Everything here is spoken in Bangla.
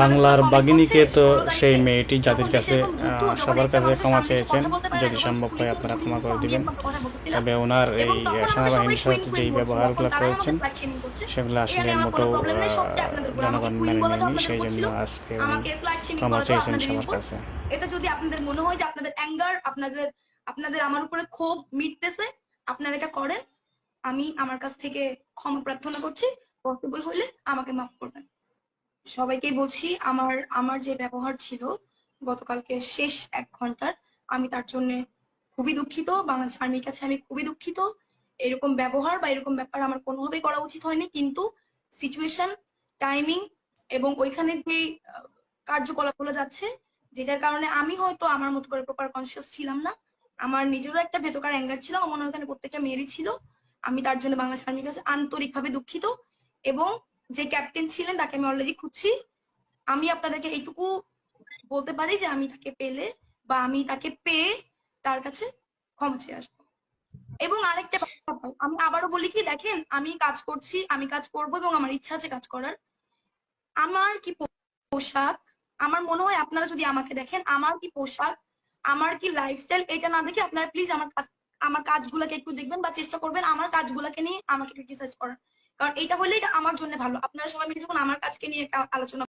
বাংলার বাগিনীকে তো সেই মেয়েটি জাতির কাছে সবার কাছে ক্ষমা চেয়েছেন। যদি সম্ভব হয় আপনারা ক্ষমা করে দিবেন। তবে ওনার এই সেনাবাহিনীর সাথে যেই ব্যবহারগুলো করেছেন। সেগুলো আসলে মোটেও জনগণ মেনে নেয়নি সেই জন্য আজকে উনি ক্ষমা চেয়েছেন সবার কাছে। এটা যদি আপনাদের মনে হয় যে আপনাদের অ্যাঙ্গার আপনাদের আপনাদের আমার উপরে ক্ষোভ মিটতেছে আপনারা এটা করেন। আমি আমার কাছ থেকে ক্ষমা প্রার্থনা করছি। পসিবল হলে আমাকে মাফ করবেন। সবাইকেই বলছি আমার আমার যে ব্যবহার ছিল গতকালকে শেষ এক ঘণ্টার আমি তার জন্য খুবই দুঃখিত। বাংলাদেশ আর্মির কাছে আমি খুবই দুঃখিত। এরকম ব্যবহার বা এরকম ব্যাপার আমার কোনোভাবেই করা উচিত হয়নি কিন্তু সিচুয়েশন টাইমিং এবং ওইখানে যে আহ, কার্যকলাপগুলো যাচ্ছে যেটার কারণে আমি হয়তো আমার মতো করে প্রপার কনসিয়াস ছিলাম না। আমার নিজেরও একটা ভেতরকার অ্যাঙ্গার ছিল আমার মনে হয় প্রত্যেকটা মেয়েরই ছিল। আমি তার জন্য বাংলাদেশ আর্মির কাছে আন্তরিকভাবে দুঃখিত এবং যে ক্যাপ্টেন ছিলেন, তাকে আমি অলরেডি খুঁজছি। আমি আপনাদেরকে এইটুকু বলতে পারি যে আমি তাকে পেলে বা আমি তাকে পেয়ে তার কাছে ক্ষমা চেয়ে আসব। এবং আরেকটা আমি আবারও বলি কি, দেখেন, আমি কাজ করছি, আমি কাজ করব এবং আমার ইচ্ছা আছে কাজ করার। আমার কি পোশাক? আমার মনে হয় আপনারা যদি আমাকে দেখেন, আমার কি পোশাক, আমার কি লাইফস্টাইল এটা না দেখে আপনারা প্লিজ আমার কাজ, আমার কাজগুলোকে একটু দেখবেন বা চেষ্টা করবেন আমার কাজগুলোকে নিয়ে আমাকে ক্রিটিসাইজ করার। কারণ এটা হলে এটা আমার জন্য ভালো। আপনারা সবাই মিলে যখন আমার কাজকে নিয়ে আলোচনা